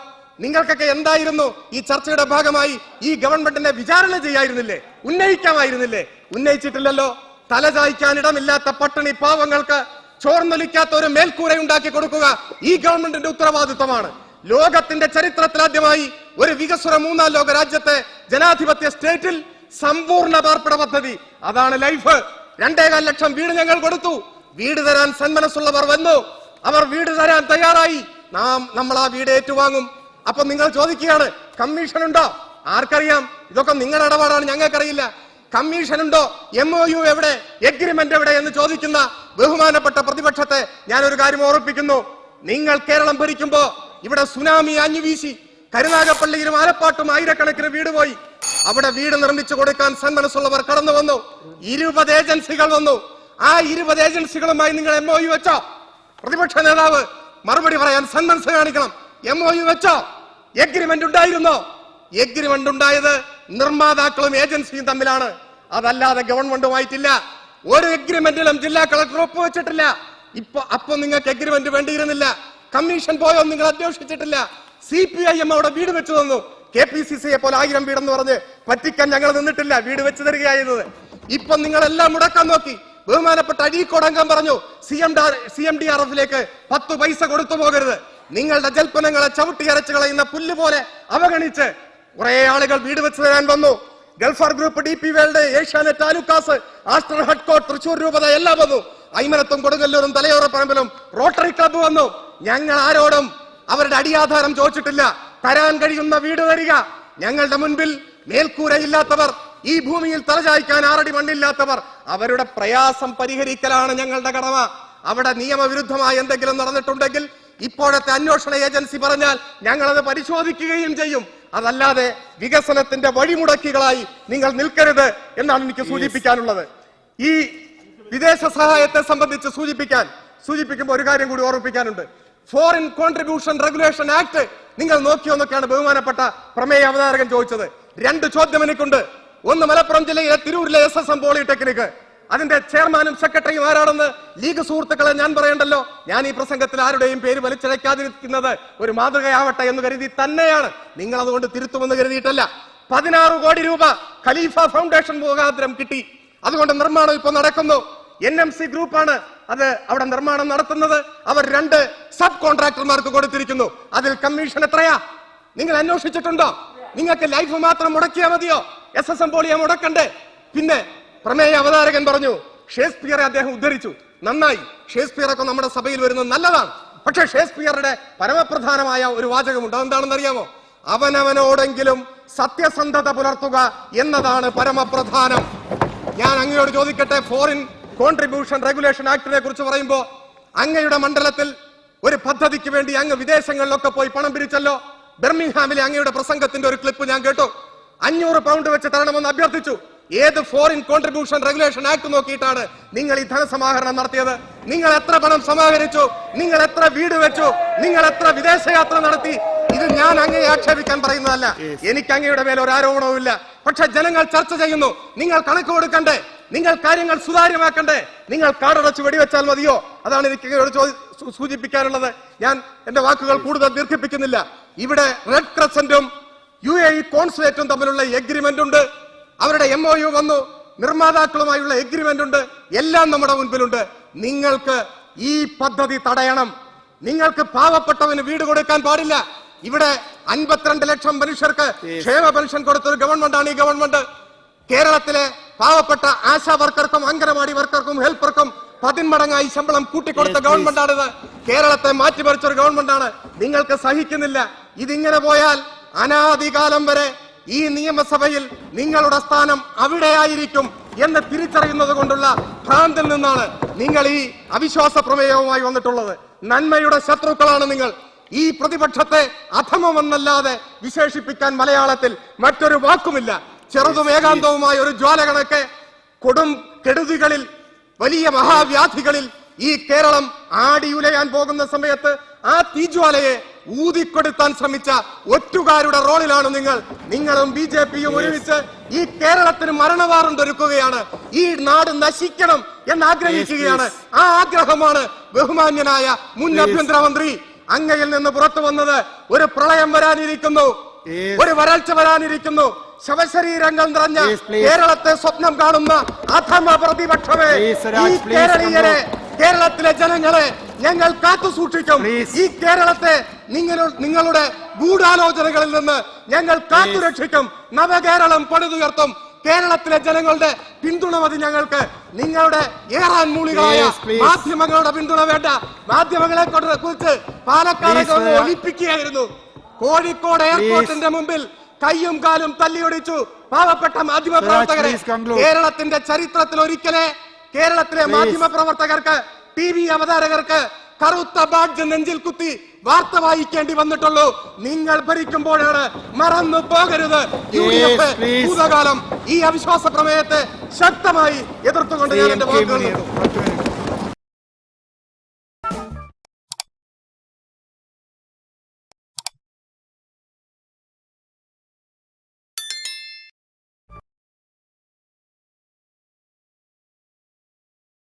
നിങ്ങൾക്കൊക്കെ എന്തായിരുന്നു ഈ ചർച്ചയുടെ ഭാഗമായി ഈ ഗവൺമെന്റിനെ വിചാരണ ചെയ്യായിരുന്നില്ലേ ഉന്നയിക്കാമായിരുന്നില്ലേ? ഉന്നയിച്ചിട്ടില്ലല്ലോ. തലചായ്ക്കാനിടമില്ലാത്ത പട്ടിണി പാവങ്ങൾക്ക് ചോർന്നൊലിക്കാത്ത ഒരു മേൽക്കൂര ഉണ്ടാക്കി കൊടുക്കുക ഈ ഗവൺമെന്റിന്റെ ഉത്തരവാദിത്വമാണ്. ലോകത്തിന്റെ ചരിത്രത്തിൽ ആദ്യമായി ഒരു വികസ്വര മൂന്നാം ലോക രാജ്യത്തെ ജനാധിപത്യ സ്റ്റേറ്റിൽ സമ്പൂർണ പാർപ്പിട പദ്ധതി. അതാണ് ലൈഫ്. രണ്ടേകാൽ ലക്ഷം വീട് ഞങ്ങൾ കൊടുത്തു. വീട് തരാൻ സന്മനസ്സുള്ളവർ വന്നു. അവർ വീട് തരാൻ തയ്യാറായി. നാം നമ്മൾ ആ വീട് ഏറ്റുവാങ്ങും. അപ്പൊ നിങ്ങൾ ചോദിക്കുകയാണ് കമ്മീഷൻ ഉണ്ടോ? ആർക്കറിയാം? ഇതൊക്കെ നിങ്ങളുടെ ഇടപാടാണ് ഞങ്ങൾക്കറിയില്ല. കമ്മീഷൻ ഉണ്ടോ? എം ഒ യു എവിടെ? എഗ്രിമെന്റ് എവിടെ എന്ന് ചോദിക്കുന്ന ബഹുമാനപ്പെട്ട പ്രതിപക്ഷത്തെ ഞാൻ ഒരു കാര്യം ഓർമ്മിപ്പിക്കുന്നു. നിങ്ങൾ കേരളം ഭരിക്കുമ്പോ ഇവിടെ സുനാമി അഞ്ഞുവീശി കരുനാഗപ്പള്ളിയിലും ആലപ്പാട്ടും ആയിരക്കണക്കിന് വീട് പോയി. അവിടെ വീട് നിർമ്മിച്ചു കൊടുക്കാൻ സന്മനസ്സുള്ളവർ കടന്നു വന്നു. ഇരുപത് ഏജൻസികൾ വന്നു. ആ ഇരുപത് ഏജൻസികളുമായി നിങ്ങൾ എം ഒ യു വെച്ചോ? പ്രതിപക്ഷ നേതാവ് മറുപടി പറയാൻ സന്മനസ് കാണിക്കണം. എം ഒ യു വെച്ചോ? എഗ്രിമെന്റ് ഉണ്ടായിരുന്നോ? എഗ്രിമെന്റ് ഉണ്ടായത് നിർമ്മാതാക്കളും ഏജൻസിയും തമ്മിലാണ്. അതല്ലാതെ ഗവൺമെന്റുമായിട്ടില്ല. ഒരു എഗ്രിമെന്റിലും ജില്ലാ കളക്ടർ ഒപ്പുവെച്ചിട്ടില്ല. ഇപ്പൊ അപ്പൊ നിങ്ങൾക്ക് എഗ്രിമെന്റ് വേണ്ടിയിരുന്നില്ല. കമ്മീഷൻ പോയോ നിങ്ങൾ അന്വേഷിച്ചിട്ടില്ല. സി പി ഐ എം അവിടെ വീട് വെച്ചു തന്നു. കെ പി സി സിയെ പോലെ ആയിരം വീടെന്ന് പറഞ്ഞ് പറ്റിക്കാൻ ഞങ്ങൾ നിന്നിട്ടില്ല. വീട് വെച്ചു തരികയായിരുന്നത് ഇപ്പൊ നിങ്ങളെല്ലാം മുടക്കാൻ നോക്കി. ബഹുമാനപ്പെട്ട അഴീക്കോടങ്കം പറഞ്ഞു C M C M D R എഫിലേക്ക് പത്ത് പൈസ കൊടുത്തു പോകരുത്. നിങ്ങളുടെ ജൽപ്പനങ്ങളെ ചവിട്ടി അരച്ചു കളയുന്ന പുല്ല് പോലെ അവഗണിച്ച് കുറെ ആളുകൾ വീട് വെച്ച് തരാൻ വന്നു. Gulfar group D P World Asianet Thalookkas Aster ഹഡ്കോട്ട് Thrissur രൂപത എല്ലാം വന്നു. അയ്മനത്തും കൊടുങ്ങല്ലൂരും തലയോറ പറമ്പിലും റോട്ടറി ക്ലബ്ബ് വന്നു. ഞങ്ങൾ ആരോടും അവരുടെ അടിയാധാരം ചോദിച്ചിട്ടില്ല. തരാൻ കഴിയുന്ന വീട് തരിക. ഞങ്ങളുടെ മുൻപിൽ മേൽക്കൂരയില്ലാത്തവർ ഈ ഭൂമിയിൽ തലചായ്ക്കാൻ ആറടി മണ്ണില്ലാത്തവർ അവരുടെ പ്രയാസം പരിഹരിക്കലാണ് ഞങ്ങളുടെ കടമ. അവിടെ നിയമവിരുദ്ധമായി എന്തെങ്കിലും നടന്നിട്ടുണ്ടെങ്കിൽ ഇപ്പോഴത്തെ അന്വേഷണ ഏജൻസി പറഞ്ഞാൽ ഞങ്ങൾ അത് പരിശോധിക്കുകയും ചെയ്യും. അതല്ലാതെ വികസനത്തിന്റെ വഴിമുടക്കികളായി നിങ്ങൾ നിൽക്കരുത് എന്നാണ് എനിക്ക് സൂചിപ്പിക്കാനുള്ളത്. ഈ വിദേശ സഹായത്തെ സംബന്ധിച്ച് സൂചിപ്പിക്കാൻ സൂചിപ്പിക്കുമ്പോൾ ഒരു കാര്യം കൂടി ഓർമ്മിപ്പിക്കാനുണ്ട്. ഫോറിൻ കോൺട്രിബ്യൂഷൻ റെഗുലേഷൻ ആക്ട് നിങ്ങൾ നോക്കിയോ എന്നൊക്കെയാണ് ബഹുമാനപ്പെട്ട പ്രമേയ അവതാരകൻ ചോദിച്ചത്. രണ്ട് ചോദ്യം എനിക്കുണ്ട്. ഒന്ന് മലപ്പുറം ജില്ലയിലെ തിരൂരിലെ എസ് എസ് എം പോളിടെക്നിക് അതിന്റെ ചെയർമാനും സെക്രട്ടറിയും ആരാണെന്ന് ലീഗ് സുഹൃത്തുക്കളെ ഞാൻ പറയണ്ടല്ലോ? ഞാൻ ഈ പ്രസംഗത്തിൽ ആരുടെയും പേര് വലിച്ചിഴക്കാതിരിക്കുന്നത് ഒരു മാതൃകയാവട്ടെ എന്ന് കരുതി തന്നെയാണ്. നിങ്ങൾ അതുകൊണ്ട് തിരുത്തുമെന്ന് കരുതിയിട്ടല്ല. പതിനാറ് കോടി രൂപ ഖലീഫ ഫൗണ്ടേഷൻ മുഖാന്തരം കിട്ടി. അതുകൊണ്ട് നിർമ്മാണം ഇപ്പോൾ നടക്കുന്നു. എൻ എം സി ഗ്രൂപ്പാണ് അത് അവിടെ നിർമ്മാണം നടത്തുന്നത് അവർ രണ്ട് സബ് കോൺട്രാക്ടർമാർക്ക് കൊടുത്തിരിക്കുന്നു. അതിൽ കമ്മീഷൻ എത്രയാ? നിങ്ങൾ അന്വേഷിച്ചിട്ടുണ്ടോ? നിങ്ങൾക്ക് ലൈഫ് മാത്രം മുടക്കിയാൽ മതിയോ? എസ് എസ് എം പോളിയെ മുടക്കണ്ടേ? പിന്നെ പ്രമേയ അവതാരകൻ പറഞ്ഞു ഷേക്സ്പിയറെ അദ്ദേഹം ഉദ്ധരിച്ചു. നന്നായി. ഷേക്സ്പിയറൊക്കെ നമ്മുടെ സഭയിൽ വരുന്നത് നല്ലതാണ്. പക്ഷെ ഷേക്സ്പിയറുടെ പരമപ്രധാനമായ ഒരു വാചകമുണ്ട്. അതെന്താണെന്ന് അറിയാമോ അവനവനോടെങ്കിലും സത്യസന്ധത പുലർത്തുക എന്നതാണ് പരമപ്രധാനം. ഞാൻ അങ്ങയോട് ചോദിക്കട്ടെ ഫോറിൻ കോൺട്രിബ്യൂഷൻ റെഗുലേഷൻ ആക്ടിനെ കുറിച്ച് പറയുമ്പോൾ അങ്ങയുടെ മണ്ഡലത്തിൽ ഒരു പദ്ധതിക്ക് വേണ്ടി അങ്ങ് വിദേശങ്ങളിലൊക്കെ പോയി പണം പിരിച്ചല്ലോ. ബെർമിംഗ്ഹാമിലെ അങ്ങയുടെ പ്രസംഗത്തിന്റെ ഒരു ക്ലിപ്പ് ഞാൻ കേട്ടു. അഞ്ഞൂറ് പൗണ്ട് വെച്ച് തരണമെന്ന് അഭ്യർത്ഥിച്ചു. ഏത് ഫോറിൻ കോൺട്രിബ്യൂഷൻ റെഗുലേഷൻ ആക്ട് നോക്കിയിട്ടാണ് നിങ്ങൾ ഈ ധനസമാഹരണം നടത്തിയത്? നിങ്ങൾ എത്ര പണം സമാഹരിച്ചു? നിങ്ങൾ എത്ര വീട് വെച്ചു? നിങ്ങൾ എത്ര വിദേശയാത്ര നടത്തി? ഇത് ഞാൻ അങ്ങയെ ആക്ഷേപിക്കാൻ പറയുന്നതല്ല. എനിക്ക് അങ്ങയുടെ മേൽ ഒരു ആരോപണവുമില്ല. പക്ഷെ ജനങ്ങൾ ചർച്ച ചെയ്യുന്നു. നിങ്ങൾ കണക്ക് കൊടുക്കണ്ടേ? നിങ്ങൾ കാര്യങ്ങൾ സുതാര്യമാക്കണ്ടേ? നിങ്ങൾ കാടടച്ച് വെടിവെച്ചാൽ മതിയോ? അതാണ് എനിക്ക് സൂചിപ്പിക്കാനുള്ളത്. ഞാൻ എന്റെ വാക്കുകൾ കൂടുതൽ ദീർഘിപ്പിക്കുന്നില്ല. ഇവിടെ റെഡ് ക്രസന്റും യു എ ഇ കോൺസുലേറ്റും തമ്മിലുള്ള എഗ്രിമെന്റ് ഉണ്ട് അവരുടെ എം ഒ യു വന്നു. നിർമ്മാതാക്കളുമായുള്ള എഗ്രിമെന്റ് ഉണ്ട് എല്ലാം നമ്മുടെ മുൻപിലുണ്ട്. നിങ്ങൾക്ക് ഈ പദ്ധതി തടയണം. നിങ്ങൾക്ക് പാവപ്പെട്ടവന് വീട് കൊടുക്കാൻ പാടില്ല. ഇവിടെ അൻപത്തിരണ്ട് ലക്ഷം മനുഷ്യർക്ക് ക്ഷേമ പെൻഷൻ കൊടുത്തൊരു ഗവൺമെന്റാണ് ഈ ഗവൺമെന്റ്. കേരളത്തിലെ പാവപ്പെട്ട ആശാ വർക്കർക്കും അംഗനവാടി വർക്കർക്കും ഹെൽപ്പർക്കും പതിന്മടങ്ങായി ശമ്പളം കൂട്ടിക്കൊടുത്ത ഗവൺമെന്റാണിത്. കേരളത്തെ മാറ്റിമറിച്ച ഒരു ഗവൺമെന്റാണ്. നിങ്ങൾക്ക് സഹിക്കുന്നില്ല. ഇതിങ്ങനെ പോയാൽ അനാദികാലം വരെ ഈ നിയമസഭയിൽ നിങ്ങളുടെ സ്ഥാനം അവിടെയായിരിക്കും എന്ന് തിരിച്ചറിയുന്നത് കൊണ്ടുള്ള ഭ്രാന്തിൽ നിന്നാണ് നിങ്ങൾ ഈ അവിശ്വാസ പ്രമേയവുമായി വന്നിട്ടുള്ളത്. നന്മയുടെ ശത്രുക്കളാണ് നിങ്ങൾ. ഈ പ്രതിപക്ഷത്തെ അധമമെന്നല്ലാതെ വിശേഷിപ്പിക്കാൻ മലയാളത്തിൽ മറ്റൊരു വാക്കുമില്ല. ചെറുതും ഏകാന്തവുമായ ഒരു ജ്വാല കണക്കെ കൊടും കെടുതികളിൽ വലിയ മഹാവ്യാധികളിൽ ഈ കേരളം ആടിയുലയാൻ പോകുന്ന സമയത്ത് ആ തീജ്വാലയെ ഊതിക്കൊടുത്താൻ ശ്രമിച്ച ഒറ്റുകാരുടെ റോളിലാണ് നിങ്ങൾ. നിങ്ങളും ബി ജെ പിയും ഒരുമിച്ച് ഈ കേരളത്തിന് മരണവാറുണ്ടൊരുക്കുകയാണ്. ഈ നാട് നശിക്കണം എന്ന് ആഗ്രഹിക്കുകയാണ് ആ ആഗ്രഹമാണ് ബഹുമാന്യനായ മുൻ ആഭ്യന്തരമന്ത്രി അങ്ങയിൽ നിന്ന് പുറത്തു വന്നത്. ഒരു പ്രളയം വരാനിരിക്കുന്നു. ഒരു വരൾച്ച വരാനിരിക്കുന്നു. ശവശരീരങ്ങൾ നിറഞ്ഞ. കേരളത്തെ സ്വപ്നം കാണുന്ന അധമ പ്രതിപക്ഷമേ ഈ കേരളീയരെ കേരളത്തിലെ ജനങ്ങളെ ഞങ്ങൾ കാത്തു സൂക്ഷിക്കും. ഈ കേരളത്തെ നിങ്ങൾ നിങ്ങളുടെ ഗൂഢാലോചനകളിൽ നിന്ന് ഞങ്ങൾ കാത്തു രക്ഷിക്കും. നവകേരളം പണിതുയർത്തും കേരളത്തിലെ ജനങ്ങളുടെ പിന്തുണ മതി ഞങ്ങൾക്ക്. നിങ്ങളുടെ ഏറാൻ മൂളികളായ. മാധ്യമങ്ങളുടെ പിന്തുണ വേണ്ട. മാധ്യമങ്ങളെ കുറിച്ച് പാലക്കാട്. ഒലിപ്പിക്കുകയായിരുന്നു കോഴിക്കോട് എയർപോർട്ടിന്റെ മുമ്പിൽ കയ്യും കാലും തല്ലിയൊടിച്ചു പാവപ്പെട്ട മാധ്യമ പ്രവർത്തകരെ കേരളത്തിന്റെ ചരിത്രത്തിൽ ഒരിക്കലെ കേരളത്തിലെ മാധ്യമ പ്രവർത്തകർക്ക് ടി വി അവതാരകർക്ക് കറുത്ത ബാഡ്ജ് നെഞ്ചിൽ കുത്തി വാർത്ത വായിക്കേണ്ടി വന്നിട്ടുള്ളൂ. നിങ്ങൾ ഭരിക്കുമ്പോഴാണ് മറന്നു പോകരുത്. യു ഡി എഫ് ഭൂതകാലം ഈ അവിശ്വാസ പ്രമേയത്തെ ശക്തമായി എതിർത്തുകൊണ്ട് ഞാൻ എന്റെ വാക്കുകൾ